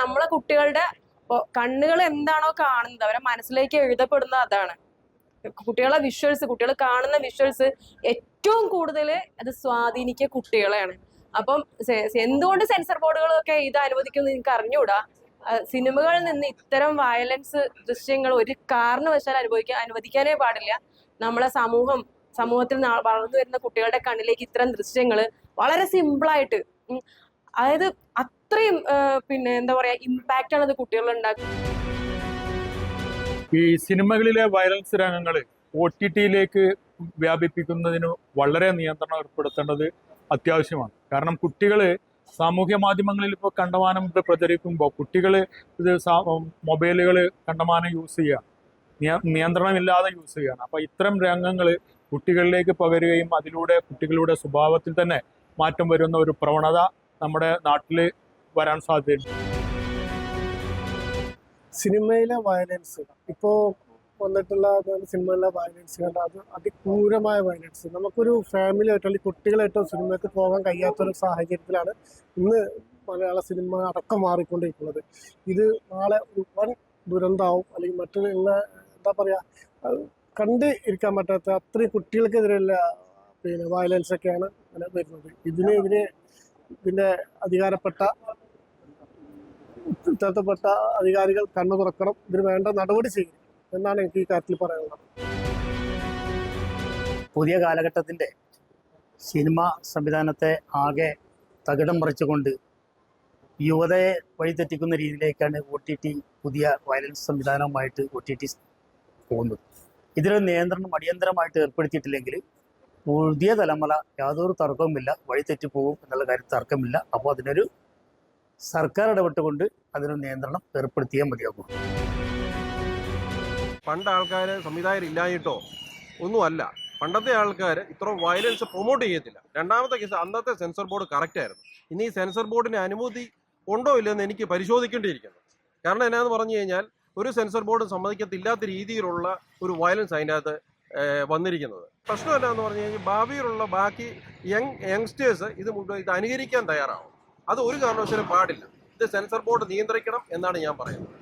നമ്മളെ കുട്ടികളുടെ കണ്ണുകൾ എന്താണോ കാണുന്നത് അവരെ മനസ്സിലേക്ക് എഴുതപ്പെടുന്നത് അതാണ്. കുട്ടികളെ വിഷ്വൽസ് കുട്ടികൾ കാണുന്ന വിഷ്വൽസ് ഏറ്റവും കൂടുതൽ അത് സ്വാധീനിക്കുക കുട്ടികളെയാണ്. അപ്പം എന്തുകൊണ്ട് സെൻസർ ബോർഡുകളൊക്കെ ഇത് അനുവദിക്കുന്നു എനിക്ക് അറിഞ്ഞുകൂടാ. സിനിമകളിൽ നിന്ന് ഇത്തരം വയലൻസ് ദൃശ്യങ്ങൾ ഒരു കാരണവശാൽ അനുഭവിക്കാൻ അനുവദിക്കാനേ പാടില്ല. നമ്മളെ സമൂഹം സമൂഹത്തിൽ വളർന്നു വരുന്ന കുട്ടികളുടെ കണ്ണിലേക്ക് ഇത്തരം ദൃശ്യങ്ങൾ വളരെ സിമ്പിളായിട്ട് അതായത് അത്രയും പിന്നെ എന്താ പറയാ ഇമ്പാക്റ്റ് ആണ് അത് കുട്ടികളിൽ ഉണ്ടാക്കുന്നത്. ഈ സിനിമകളിലെ വയലൻസ് രംഗങ്ങൾ ഒ ടി ടിയിലേക്ക് വ്യാപിപ്പിക്കുന്നതിന് വളരെ നിയന്ത്രണം ഏർപ്പെടുത്തേണ്ടത് അത്യാവശ്യമാണ്. കാരണം കുട്ടികൾ സാമൂഹ്യ മാധ്യമങ്ങളിൽ ഇപ്പോൾ കണ്ടമാനം ഇത് പ്രചരിക്കുമ്പോൾ കുട്ടികൾ ഇത് മൊബൈലുകൾ കണ്ടമാനം യൂസ് ചെയ്യുക. നിയന്ത്രണമില്ലാതെ യൂസ് ചെയ്യുകയാണ്. അപ്പോൾ ഇത്തരം രംഗങ്ങൾ കുട്ടികളിലേക്ക് പകരുകയും അതിലൂടെ കുട്ടികളുടെ സ്വഭാവത്തിൽ തന്നെ മാറ്റം വരുന്ന ഒരു പ്രവണത നമ്മുടെ നാട്ടിൽ വരാൻ സാധ്യതയുണ്ട്. സിനിമയിലെ വയലൻസ് ഇപ്പോ വന്നിട്ടുള്ള സിനിമയിലെ വയലൻസ് കണ്ട അത് അതിക്രൂരമായ വയലൻസ്. നമുക്കൊരു ഫാമിലി ആയിട്ട് അല്ലെങ്കിൽ കുട്ടികളായിട്ടോ സിനിമയ്ക്ക് പോകാൻ കഴിയാത്തൊരു സാഹചര്യത്തിലാണ് ഇന്ന് മലയാള സിനിമ അടക്കം മാറിക്കൊണ്ടിരിക്കുന്നത്. ഇത് നാളെ വൻ ദുരന്തമാവും. അല്ലെങ്കിൽ മറ്റൊരു എന്താ പറയാ കണ്ട് ഇരിക്കാൻ പറ്റാത്ത അത്രയും കുട്ടികൾക്കെതിരെയുള്ള പിന്നെ വയലൻസ് ഒക്കെയാണ് ഇങ്ങനെ വരുന്നത്. ഇതിനെതിരെ പിന്നെ അധികാരപ്പെട്ട ഉത്തരവാദിത്തപ്പെട്ട അധികാരികൾ കണ്ണു തുറക്കണം. ഇതിന് വേണ്ട നടപടി ചെയ്യണം എന്നാണ് എനിക്ക് ഈ കാര്യത്തിൽ പറയാനുള്ളത്. പുതിയ കാലഘട്ടത്തിന്റെ സിനിമ സംവിധാനത്തെ ആകെ തകിടം മറിച്ചുകൊണ്ട് യുവതയെ വഴിതെറ്റിക്കുന്ന രീതിയിലേക്കാണ് ഒ ടി ടി പുതിയ വയലൻസ് സംവിധാനവുമായിട്ട് ഒ ടി ടി പോകുന്നത്. ഇതിലൊരു നിയന്ത്രണം അടിയന്തരമായിട്ട് ഏർപ്പെടുത്തിയിട്ടില്ലെങ്കിൽ പുതിയ തലമുറ യാതൊരു തർക്കവുമില്ല വഴിതെറ്റിപ്പോകും എന്നുള്ള കാര്യം തർക്കമില്ല. അപ്പോൾ അതിനൊരു സർക്കാർ ഇടപെട്ടുകൊണ്ട് അതിനൊരു നിയന്ത്രണം ഏർപ്പെടുത്തിയാൽ മതിയാകും. പണ്ട് ആൾക്കാർ സംവിധായകരില്ലായിട്ടോ ഒന്നുമല്ല. പണ്ടത്തെ ആൾക്കാർ ഇത്ര വയലൻസ് പ്രൊമോട്ട് ചെയ്യത്തില്ല. രണ്ടാമത്തെ കേസ് അന്നത്തെ സെൻസർ ബോർഡ് കറക്റ്റ് ആയിരുന്നു. ഇനി ഈ സെൻസർ ബോർഡിന് അനുമതി ഉണ്ടോ ഇല്ലെന്ന് എനിക്ക് പരിശോധിക്കേണ്ടിയിരിക്കുന്നു. കാരണം എന്നാന്ന് പറഞ്ഞു കഴിഞ്ഞാൽ ഒരു സെൻസർ ബോർഡ് സമ്മതിക്കത്തില്ലാത്ത രീതിയിലുള്ള ഒരു വയലൻസ് അതിന്റെ അകത്ത് വന്നിരിക്കുന്നത്. പ്രശ്നം എന്നാന്ന് പറഞ്ഞു കഴിഞ്ഞാൽ ഭാവിയിലുള്ള ബാക്കി യങ് യങ്സ്റ്റേഴ്സ് ഇത് ഇത് അനുകരിക്കാൻ തയ്യാറാവും. അത് ഒരു കാരണവശാലും പാടില്ല. ഇത് സെൻസർ ബോർഡ് നിയന്ത്രിക്കണം എന്നാണ് ഞാൻ പറയുന്നത്.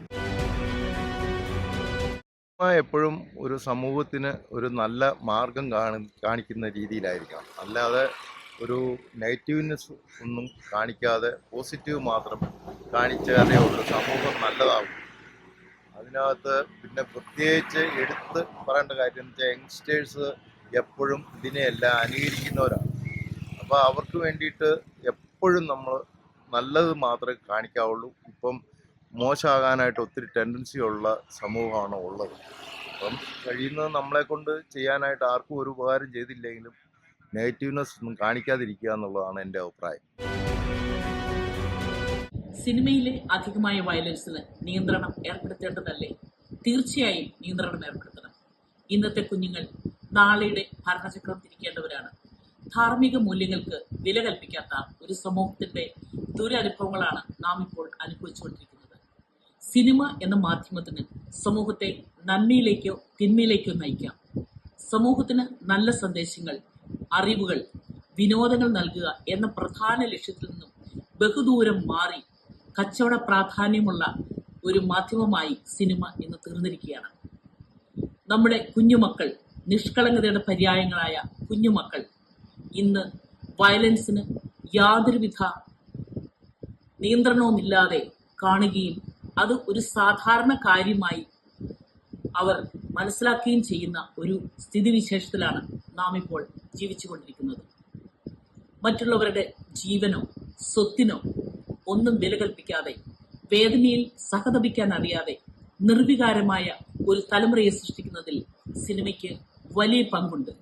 എപ്പോഴും ഒരു സമൂഹത്തിന് ഒരു നല്ല മാർഗം കാണി കാണിക്കുന്ന രീതിയിലായിരിക്കണം. അല്ലാതെ ഒരു നെഗറ്റീവ്നെസ് ഒന്നും കാണിക്കാതെ പോസിറ്റീവ് മാത്രം കാണിച്ചാലേ ഉള്ളൂ. സമൂഹം നല്ലതാകും അതിനകത്ത് പിന്നെ പ്രത്യേകിച്ച് എടുത്ത് പറയേണ്ട കാര്യം വെച്ചാൽ യങ്സ്റ്റേഴ്സ് എപ്പോഴും ഇതിനെയെല്ലാം അനുകരിക്കുന്നവരാണ് അപ്പോൾ അവർക്ക് വേണ്ടിയിട്ട് എപ്പോഴും നമ്മൾ നല്ലത് മാത്രമേ കാണിക്കാവുള്ളൂ. ഇപ്പം മോശമാകാനായിട്ട് ഒത്തിരി ടെൻഡൻസി ഉള്ള സമൂഹമാണ് ഉള്ളത്. അപ്പം കഴിയുന്നത് നമ്മളെ കൊണ്ട് ചെയ്യാനായിട്ട് ആർക്കും ഒരു ഉപകാരം ചെയ്തില്ലെങ്കിലും നെഗറ്റീവ്നെസ് ഒന്നും കാണിക്കാതിരിക്കുക എന്നുള്ളതാണ് എന്റെ അഭിപ്രായം. സിനിമയിലെ അധികമായ വയലൻസിന് നിയന്ത്രണം ഏർപ്പെടുത്തേണ്ടതല്ലേ? തീർച്ചയായും നിയന്ത്രണം ഏർപ്പെടുത്തണം. ഇന്നത്തെ കുഞ്ഞുങ്ങൾ നാളെയുടെ ഭരണചക്രം തിരിക്കേണ്ടവരാണ്. ധാർമ്മിക മൂല്യങ്ങൾക്ക് വില കൽപ്പിക്കാത്ത ഒരു സമൂഹത്തിന്റെ ദുരനുഭവങ്ങളാണ് നാം ഇപ്പോൾ അനുഭവിച്ചുകൊണ്ടിരിക്കുന്നത്. സിനിമ എന്ന മാധ്യമത്തിന് സമൂഹത്തെ നന്മയിലേക്കോ തിന്മയിലേക്കോ നയിക്കാം. സമൂഹത്തിന് നല്ല സന്ദേശങ്ങൾ അറിവുകൾ വിനോദങ്ങൾ നൽകുക എന്ന പ്രധാന ലക്ഷ്യത്തിൽ നിന്നും ബഹുദൂരം മാറി കച്ചവട പ്രാധാന്യമുള്ള ഒരു മാധ്യമമായി സിനിമ ഇന്ന് തീർന്നിരിക്കുകയാണ്. നമ്മുടെ കുഞ്ഞുമക്കൾ നിഷ്കളങ്കതയുടെ പര്യായങ്ങളായ കുഞ്ഞുമക്കൾ ഇന്ന് വയലൻസിന് യാതൊരുവിധ നിയന്ത്രണവുമില്ലാതെ കാണുകയും അത് ഒരു സാധാരണ കാര്യമായി അവർ മനസ്സിലാക്കുകയും ചെയ്യുന്ന ഒരു സ്ഥിതിവിശേഷത്തിലാണ് നാം ഇപ്പോൾ ജീവിച്ചുകൊണ്ടിരിക്കുന്നത്. മറ്റുള്ളവരുടെ ജീവനോ സ്വത്തിനോ ഒന്നും വില കൽപ്പിക്കാതെ വേദനയിൽ സഹതപിക്കാൻ അറിയാതെ നിർവികാരമായ ഒരു തലമുറയെ സൃഷ്ടിക്കുന്നതിൽ സിനിമയ്ക്ക് വലിയ പങ്കുണ്ട്.